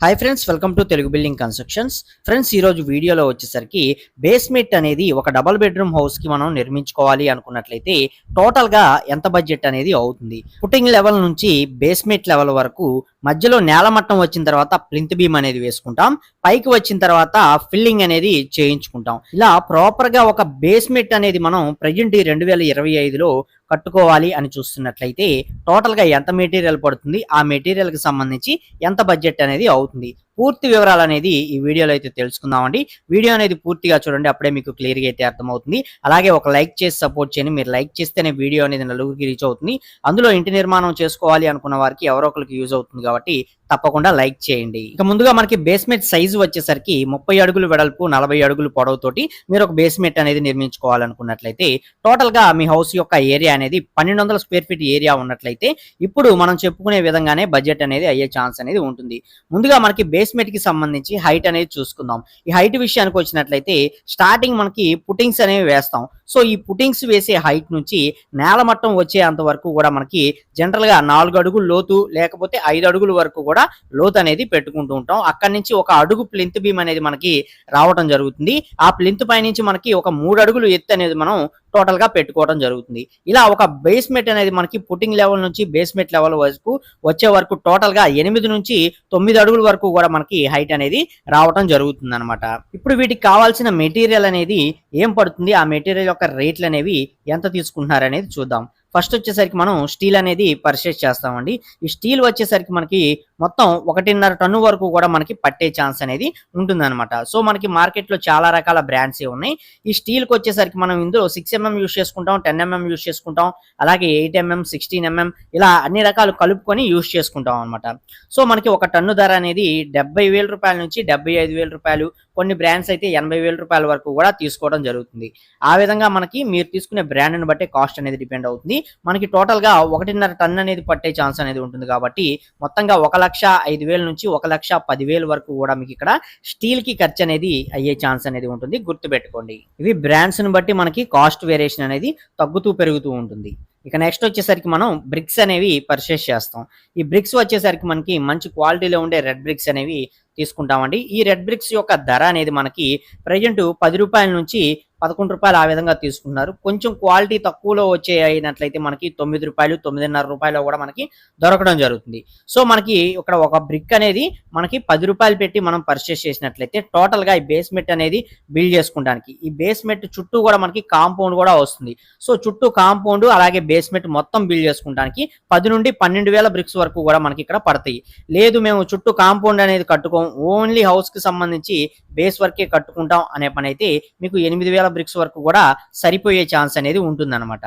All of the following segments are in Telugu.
Hi friends welcome to Telugu building constructions friends ఈ రోజు వీడియోలో వచ్చేసరికి బేస్మెంట్ అనేది ఒక డబల్ బెడ్రూమ్ హౌస్కి మనం నిర్మించుకోవాలి అనుకున్నట్లయితే టోటల్గా ఎంత బడ్జెట్ అనేది అవుతుంది. పుట్టింగ్ లెవెల్ నుంచి బేస్మెంట్ లెవెల్ వరకు మధ్యలో నేల మట్టం వచ్చిన తర్వాత ప్లింత్ బీమ్ అనేది వేసుకుంటాం. పైకి వచ్చిన తర్వాత ఫిల్లింగ్ అనేది చేయించుకుంటాం. ఇలా ప్రాపర్గా ఒక బేస్మెంట్ అనేది మనం ప్రజెంట్ ఈ రెండు వేల ఇరవై ఐదులో కట్టుకోవాలి అని చూస్తున్నట్లయితే టోటల్గా ఎంత మెటీరియల్ పడుతుంది ఆ మెటీరియల్కి సంబంధించి ఎంత బడ్జెట్ అనేది అవుతుంది. పూర్తి వివరాలు అనేది ఈ వీడియోలో అయితే తెలుసుకుందామండి. వీడియో అనేది పూర్తిగా చూడండి అప్పుడే మీకు క్లియర్గా అయితే అర్థమవుతుంది. అలాగే ఒక లైక్ చేసి సపోర్ట్ చేయండి. మీరు లైక్ చేస్తేనే వీడియో అనేది నలుగురికి రీచ్ అవుతుంది. అందులో ఇంటి నిర్మాణం చేసుకోవాలి అనుకున్న వారికి ఎవరో ఒకరికి యూజ్ అవుతుంది కాబట్టి తప్పకుండా లైక్ చేయండి. ఇక ముందుగా మనకి బేస్మెంట్ సైజు వచ్చేసరికి ముప్పై అడుగులు వెడల్పు నలభై అడుగులు పొడవుతోటి మీరు ఒక బేస్మెంట్ అనేది నిర్మించుకోవాలనుకున్నట్లయితే టోటల్గా మీ హౌస్ యొక్క ఏరియా అనేది పన్నెండు వందల స్క్వేర్ ఫీట్ ఏరియా ఉన్నట్లయితే ఇప్పుడు మనం చెప్పుకునే విధంగానే బడ్జెట్ అనేది అయ్యే ఛాన్స్ అనేది ఉంటుంది. ముందుగా మనకి బేస్ ప్లేస్మెంట్కి సంబంధించి హైట్ అనేది చూసుకుందాం. ఈ హైట్ విషయానికి వచ్చినట్లయితే స్టార్టింగ్ మనకి పుటింగ్స్ అనేవి వేస్తాం. సో ఈ పుటింగ్స్ వేసే హైట్ నుంచి నేల మట్టం వచ్చేంత వరకు కూడా మనకి జనరల్గా నాలుగు అడుగులు లోతు లేకపోతే ఐదు అడుగుల వరకు కూడా లోతు అనేది పెట్టుకుంటూ ఉంటాం. అక్కడి నుంచి ఒక అడుగు ప్లింత్ బీమ్ అనేది మనకి రావడం జరుగుతుంది. ఆ ప్లింత్ పై నుంచి మనకి ఒక మూడు అడుగులు ఎత్తు అనేది మనం టోటల్గా పెట్టుకోవడం జరుగుతుంది. ఇలా ఒక బేస్మెంట్ అనేది మనకి పుట్టింగ్ లెవెల్ నుంచి బేస్మెంట్ లెవెల్ వరకు వచ్చే వరకు టోటల్గా ఎనిమిది నుంచి తొమ్మిది అడుగుల వరకు కూడా మనకి హైట్ అనేది రావడం జరుగుతుంది అనమాట ఇప్పుడు వీటికి కావాల్సిన మెటీరియల్ అనేది ఏం పడుతుంది? ఆ మెటీరియల్ యొక్క రేట్లు అనేవి ఎంత తీసుకుంటున్నారు అనేది చూద్దాం. ఫస్ట్ వచ్చేసరికి మనం స్టీల్ అనేది పర్చేస్ చేస్తామండి. ఈ స్టీల్ వచ్చేసరికి మనకి మొత్తం ఒకటిన్నర టన్ను వరకు కూడా మనకి పట్టే ఛాన్స్ అనేది ఉంటుందన్నమాట. సో మనకి మార్కెట్లో చాలా రకాల బ్రాండ్స్ ఉన్నాయి. ఈ స్టీల్కి వచ్చేసరికి మనం ఇందులో సిక్స్ ఎంఎం యూస్ చేసుకుంటాం టెన్ ఎంఎం యూస్ చేసుకుంటాం అలాగే ఎయిట్ ఎంఎం సిక్స్టీన్ ఎంఎం ఇలా అన్ని రకాలు కలుపుకొని యూస్ చేసుకుంటాం అనమాట సో మనకి ఒక టన్ను ధర అనేది డెబ్బై వేల రూపాయల నుంచి డెబ్బై ఐదు వేల రూపాయలు కొన్ని బ్రాండ్స్ అయితే ఎనభై వేల రూపాయల వరకు కూడా తీసుకోవడం జరుగుతుంది. ఆ విధంగా మనకి మీరు తీసుకునే బ్రాండ్ని బట్టే కాస్ట్ అనేది డిపెండ్ అవుతుంది. మనకి టోటల్గా ఒకటిన్నర టన్ అనేది పట్టే ఛాన్స్ అనేది ఉంటుంది కాబట్టి మొత్తంగా ఒక లక్ష ఐదు వేల నుంచి ఒక లక్ష పదివేల వరకు కూడా మీకు ఇక్కడ స్టీల్కి ఖర్చు అనేది అయ్యే ఛాన్స్ అనేది ఉంటుంది. గుర్తుపెట్టుకోండి. ఇవి బ్రాండ్స్ని బట్టి మనకి కాస్ట్ వేరియేషన్ అనేది తగ్గుతూ పెరుగుతూ ఉంటుంది. ఇక నెక్స్ట్ వచ్చేసరికి మనం బ్రిక్స్ అనేవి పర్చేస్ చేస్తాం. ఈ బ్రిక్స్ వచ్చేసరికి మనకి మంచి క్వాలిటీలో ఉండే రెడ్ బ్రిక్స్ అనేవి తీసుకుంటామండి. ఈ రెడ్ బ్రిక్స్ యొక్క ధర అనేది మనకి ప్రజెంట్ పది రూపాయల నుంచి పదకొండు రూపాయలు ఆ విధంగా తీసుకుంటున్నారు కొంచెం క్వాలిటీ తక్కువలో వచ్చే అయినట్లయితే మనకి తొమ్మిది రూపాయలు తొమ్మిదిన్నర రూపాయలు కూడా మనకి దొరకడం జరుగుతుంది. సో మనకి ఇక్కడ ఒక బ్రిక్ అనేది మనకి పది రూపాయలు పెట్టి మనం పర్చేస్ చేసినట్లయితే టోటల్గా ఈ బేస్మెంట్ అనేది బిల్డ్ చేసుకోవడానికి. ఈ బేస్మెంట్ చుట్టూ కూడా మనకి కాంపౌండ్ కూడా వస్తుంది. సో చుట్టూ కాంపౌండ్ అలాగే బేస్మెంట్ మొత్తం బిల్డ్ చేసుకోవడానికి పది నుండి పన్నెండు వేల బ్రిక్స్ వరకు కూడా మనకి ఇక్కడ పడతాయి. లేదు మేము చుట్టూ కాంపౌండ్ అనేది కట్టుకోం ఓన్లీ హౌస్కి సంబంధించి బేస్ వర్కే కట్టుకుంటాం అనే పని అయితే మీకు ఎనిమిది వేల బ్రిక్స్ వరకు కూడా సరిపోయే ఛాన్స్ అనేది ఉంటుందన్నమాట.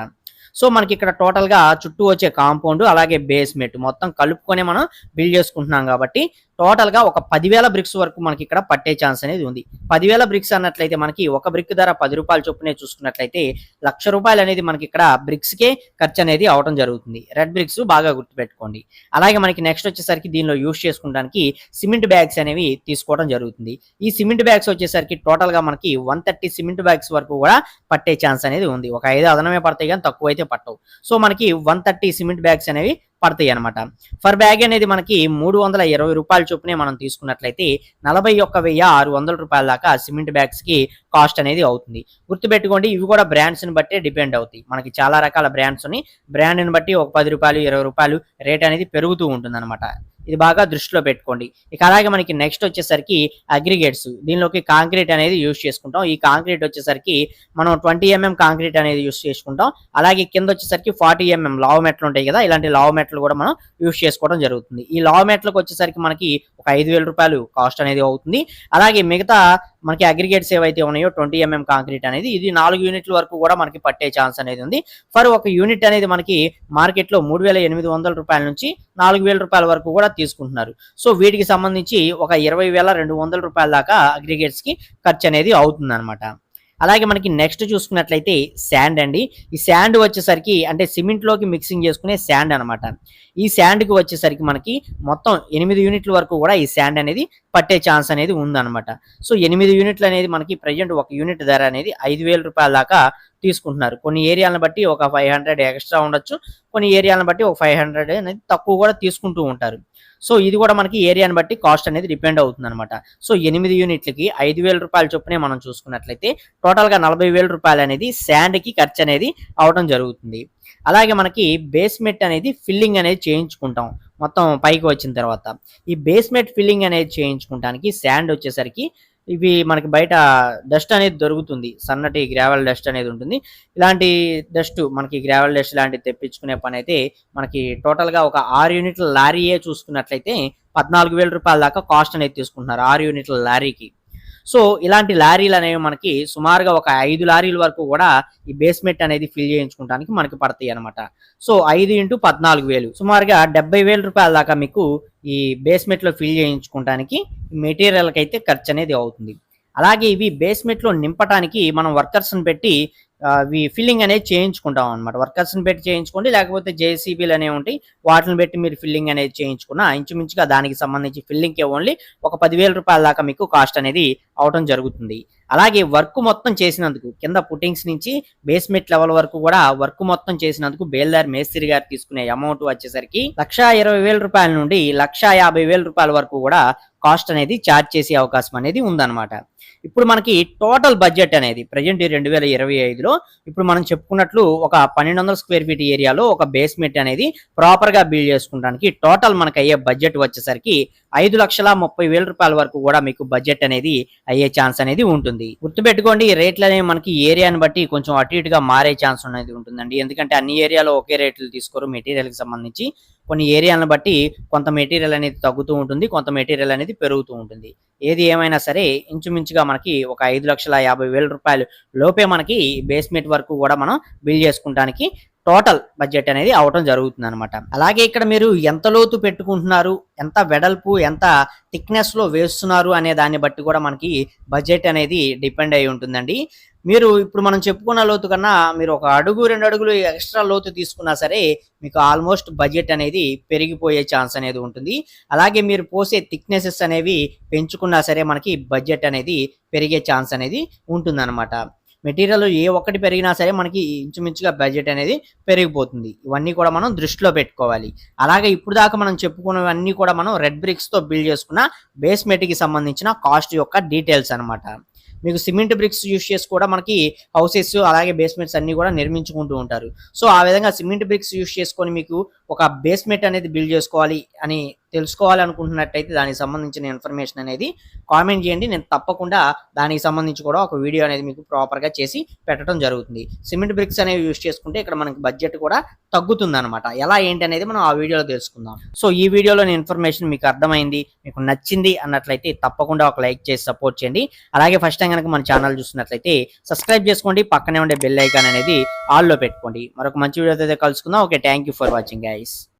సో మనకి ఇక్కడ టోటల్గా చుట్టూ వచ్చే కాంపౌండ్ అలాగే బేస్మెంట్ మొత్తం కలుపుకొని మనం బిల్డ్ చేసుకుంటున్నాం కాబట్టి టోటల్గా ఒక పదివేల బ్రిక్స్ వరకు మనకి ఇక్కడ పట్టే ఛాన్స్ అనేది ఉంది. పదివేల బ్రిక్స్ అన్నట్లయితే మనకి ఒక బ్రిక్ ధర పది రూపాయలు చొప్పునే చూసుకున్నట్లయితే లక్ష రూపాయలు అనేది మనకి ఇక్కడ బ్రిక్స్కే ఖర్చు అనేది అవడం జరుగుతుంది. రెడ్ బ్రిక్స్ బాగా గుర్తుపెట్టుకోండి. అలాగే మనకి నెక్స్ట్ వచ్చేసరికి దీనిలో యూస్ చేసుకోవడానికి సిమెంట్ బ్యాగ్స్ అనేవి తీసుకోవడం జరుగుతుంది. ఈ సిమెంట్ బ్యాగ్స్ వచ్చేసరికి టోటల్గా మనకి వన్ థర్టీ సిమెంట్ బ్యాగ్స్ వరకు కూడా పట్టే ఛాన్స్ అనేది ఉంది. ఒక ఐదు అదనమే పడతాయి కానీ తక్కువ అయితే పట్టవు. సో మనకి వన్ థర్టీ సిమెంట్ బ్యాగ్స్ అనేవి పడతాయి అనమాట ఫర్ బ్యాగ్ అనేది మనకి మూడు వందల ఇరవై రూపాయల చొప్పునే మనం తీసుకున్నట్లయితే నలభై ఒక్క వెయ్యి ఆరు వందల రూపాయల దాకా సిమెంట్ బ్యాగ్స్కి కాస్ట్ అనేది అవుతుంది. గుర్తుపెట్టుకోండి ఇవి కూడా బ్రాండ్స్ని బట్టి డిపెండ్ అవుతాయి. మనకి చాలా రకాల బ్రాండ్స్ ఉన్నాయి. బ్రాండ్ని బట్టి ఒక పది రూపాయలు ఇరవై రూపాయలు రేట్ అనేది పెరుగుతూ ఉంటుంది ఇది బాగా దృష్టిలో పెట్టుకోండి. ఇక అలాగే మనకి నెక్స్ట్ వచ్చేసరికి అగ్రిగేట్స్ దీనిలోకి కాంక్రీట్ అనేది యూస్ చేసుకుంటాం. ఈ కాంక్రీట్ వచ్చేసరికి మనం ట్వంటీ ఎంఎం కాంక్రీట్ అనేది యూస్ చేసుకుంటాం. అలాగే కింద వచ్చేసరికి ఫార్టీ ఎంఎం లావ్ మెట్లు ఉంటాయి కదా ఇలాంటి లావ్ మెట్లు కూడా మనం యూస్ చేసుకోవడం జరుగుతుంది. ఈ లావ్ మెట్లకు వచ్చేసరికి మనకి ఒక ఐదు వేల రూపాయలు కాస్ట్ అనేది అవుతుంది. అలాగే మిగతా మనకి అగ్రిగేట్స్ ఏవైతే ఉన్నాయో ట్వంటీ mm ఎంఎం కాంక్రీట్ అనేది ఇది నాలుగు యూనిట్ల వరకు కూడా మనకి పట్టే ఛాన్స్ అనేది ఉంది. ఫర్ ఒక యూనిట్ అనేది మనకి మార్కెట్లో మూడు వేల ఎనిమిది వందల రూపాయల నుంచి నాలుగు వేల రూపాయల వరకు కూడా తీసుకుంటున్నారు. సో వీటికి సంబంధించి ఒక ఇరవై వేల రెండు వందల రూపాయల దాకా అగ్రిగేట్స్కి ఖర్చు అనేది అవుతుంది అలాగే మనకి నెక్స్ట్ చూసుకున్నట్లయితే శాండ్ అండి. ఈ శాండ్ వచ్చేసరికి అంటే సిమెంట్లోకి మిక్సింగ్ చేసుకునే శాండ్ అనమాట ఈ శాండ్కి వచ్చేసరికి మనకి మొత్తం ఎనిమిది యూనిట్ల వరకు కూడా ఈ శాండ్ అనేది పట్టే ఛాన్స్ అనేది ఉందన్నమాట. సో ఎనిమిది యూనిట్లు అనేది మనకి ప్రజెంట్ ఒక యూనిట్ ధర అనేది ఐదు వేల రూపాయల దాకా తీసుకుంటున్నారు. కొన్ని ఏరియాలను బట్టి ఒక ఫైవ్ హండ్రెడ్ ఎక్స్ట్రా ఉండొచ్చు. కొన్ని ఏరియాలను బట్టి ఒక ఫైవ్ హండ్రెడ్ అనేది తక్కువ కూడా తీసుకుంటూ ఉంటారు. సో ఇది కూడా మనకి ఏరియాని బట్టి కాస్ట్ అనేది డిపెండ్ అవుతుంది అనమాట సో ఎనిమిది యూనిట్లకి ఐదు వేల రూపాయల చొప్పునే మనం చూసుకున్నట్లయితే టోటల్గా నలభై వేల రూపాయలు అనేది శాండ్కి ఖర్చు అనేది అవడం జరుగుతుంది. అలాగే మనకి బేస్మెంట్ అనేది ఫిల్లింగ్ అనేది చేయించుకుంటాం. మొత్తం పైకి వచ్చిన తర్వాత. ఈ బేస్మెంట్ ఫిల్లింగ్ అనేది చేయించుకుంటానికి శాండ్ వచ్చేసరికి ఇవి మనకి బయట డస్ట్ అనేది దొరుకుతుంది. సన్నటి గ్రావెల్ డస్ట్ అనేది ఉంటుంది. ఇలాంటి డస్ట్ మనకి గ్రావెల్ డస్ట్ లాంటివి తెప్పించుకునే పని అయితే మనకి టోటల్గా ఒక ఆరు యూనిట్ల లారీయే చూసుకున్నట్లయితే పద్నాలుగు వేల రూపాయల దాకా కాస్ట్ అనేది తీసుకుంటున్నారు ఆరు యూనిట్ల లారీకి. సో ఇలాంటి లారీలు అనేవి మనకి సుమారుగా ఒక ఐదు లారీల వరకు కూడా ఈ బేస్మెంట్ అనేది ఫిల్ చేయించుకోవడానికి మనకి పడతాయి అనమాట సో ఐదు ఇంటూ పద్నాలుగు వేలు. సుమారుగా డెబ్బై వేల రూపాయల దాకా మీకు ఈ బేస్మెంట్లో ఫిల్ చేయించుకోవడానికి మెటీరియల్కి అయితే ఖర్చు అనేది అవుతుంది. అలాగే ఇవి బేస్మెంట్లో నింపటానికి నింపడానికి మనం వర్కర్స్ని పెట్టి ఫిల్లింగ్ అనేది చేయించుకుంటాం అనమాట వర్కర్స్ని పెట్టి చేయించుకోండి లేకపోతే జేసీబీలు అనేవి ఉంటాయి వాటిని పెట్టి మీరు ఫిల్లింగ్ అనేది చేయించుకున్న ఇంచుమించుగా దానికి సంబంధించి ఫిల్లింగ్కి ఓన్లీ ఒక పదివేల రూపాయల దాకా మీకు కాస్ట్ అనేది అవటం జరుగుతుంది. అలాగే వర్క్ మొత్తం చేసినందుకు కింద పుట్టింగ్స్ నుంచి బేస్మెంట్ లెవెల్ వరకు కూడా వర్క్ మొత్తం చేసినందుకు బేల్దార్ మేస్త్రి గారు తీసుకునే అమౌంట్ వచ్చేసరికి లక్ష ఇరవై వేల రూపాయల నుండి లక్ష యాభై వేల రూపాయల వరకు కూడా కాస్ట్ అనేది ఛార్జ్ చేసే అవకాశం అనేది ఉందన్నమాట. ఇప్పుడు మనకి టోటల్ బడ్జెట్ అనేది ప్రజెంట్ రెండు వేల ఇరవై ఐదులో ఇప్పుడు మనం చెప్పుకున్నట్లు ఒక పన్నెండు వందల స్క్వేర్ ఫీట్ ఏరియాలో ఒక బేస్మెంట్ అనేది ప్రాపర్గా బిల్డ్ చేసుకోవడానికి టోటల్ మనకి అయ్యే బడ్జెట్ వచ్చేసరికి ఐదు లక్షల ముప్పై వేల రూపాయల వరకు కూడా మీకు బడ్జెట్ అనేది అయ్యే ఛాన్స్ అనేది ఉంటుంది. గుర్తుపెట్టుకోండి ఈ రేట్లు అనేవి మనకి ఏరియాని బట్టి కొంచెం అటు ఇటుగా మారే ఛాన్స్ అనేది ఉంటుందండి. ఎందుకంటే అన్ని ఏరియాలో ఒకే రేట్లు తీసుకోరు మెటీరియల్కి సంబంధించి. కొన్ని ఏరియాలను బట్టి కొంత మెటీరియల్ అనేది తగ్గుతూ ఉంటుంది కొంత మెటీరియల్ అనేది పెరుగుతూ ఉంటుంది. ఏది ఏమైనా సరే ఇంచుమించుగా మనకి ఒక ఐదు లక్షల యాభై వేల రూపాయలు లోపే మనకి బేస్మెంట్ వరకు కూడా మనం బిల్ చేసుకుంటానికి టోటల్ బడ్జెట్ అనేది అవటం జరుగుతుంది అనమాట అలాగే ఇక్కడ మీరు ఎంత లోతు పెట్టుకుంటున్నారు ఎంత వెడల్పు ఎంత థిక్నెస్లో వేస్తున్నారు అనే దాన్ని బట్టి కూడా మనకి బడ్జెట్ అనేది డిపెండ్ అయి ఉంటుందండి. మీరు ఇప్పుడు మనం చెప్పుకున్న లోతు కన్నా మీరు ఒక అడుగు రెండు అడుగులు ఎక్స్ట్రా లోతు తీసుకున్నా సరే మీకు ఆల్మోస్ట్ బడ్జెట్ అనేది పెరిగిపోయే ఛాన్స్ అనేది ఉంటుంది. అలాగే మీరు పోసే థిక్నెసెస్ అనేవి పెంచుకున్నా సరే మనకి బడ్జెట్ అనేది పెరిగే ఛాన్స్ అనేది ఉంటుందన్నమాట. మెటీరియల్ ఏ ఒక్కటి పెరిగినా సరే మనకి ఇంచుమించుగా బడ్జెట్ అనేది పెరిగిపోతుంది. ఇవన్నీ కూడా మనం దృష్టిలో పెట్టుకోవాలి. అలాగే ఇప్పుడు దాకా మనం చెప్పుకున్నవన్నీ కూడా మనం రెడ్ బ్రిక్స్తో బిల్డ్ చేసుకున్న బేస్మెంట్కి సంబంధించిన కాస్ట్ యొక్క డీటెయిల్స్ అన్నమాట. మీకు సిమెంట్ బ్రిక్స్ యూస్ చేసి కూడా మనకి హౌసెస్ అలాగే బేస్మెంట్స్ అన్ని కూడా నిర్మించుకుంటూ ఉంటారు. సో ఆ విధంగా సిమెంట్ బ్రిక్స్ యూస్ చేసుకొని మీకు ఒక బేస్మెంట్ అనేది బిల్డ్ చేసుకోవాలి అని తెలుసుకోవాలనుకుంటున్నట్టయితే దానికి సంబంధించిన ఇన్ఫర్మేషన్ అనేది కామెంట్ చేయండి. నేను తప్పకుండా దానికి సంబంధించి కూడా ఒక వీడియో అనేది మీకు ప్రాపర్గా చేసి పెట్టడం జరుగుతుంది. సిమెంట్ బ్రిక్స్ అనేవి యూస్ చేసుకుంటే ఇక్కడ మనకి బడ్జెట్ కూడా తగ్గుతుంది అనమాట ఎలా ఏంటి అనేది మనం ఆ వీడియోలో తెలుసుకుందాం. సో ఈ వీడియోలోని ఇన్ఫర్మేషన్ మీకు అర్థమైంది మీకు నచ్చింది అన్నట్లయితే తప్పకుండా ఒక లైక్ చేసి సపోర్ట్ చేయండి. అలాగే ఫస్ట్ టైం కనుక మన ఛానల్ చూస్తున్నట్లయితే సబ్స్క్రైబ్ చేసుకోండి. పక్కనే ఉండే బెల్ ఐకాన్ అనేది ఆల్లో పెట్టుకోండి. మరొక మంచి వీడియోతో అయితే కలుసుకుందాం. Okay thank you for watching guys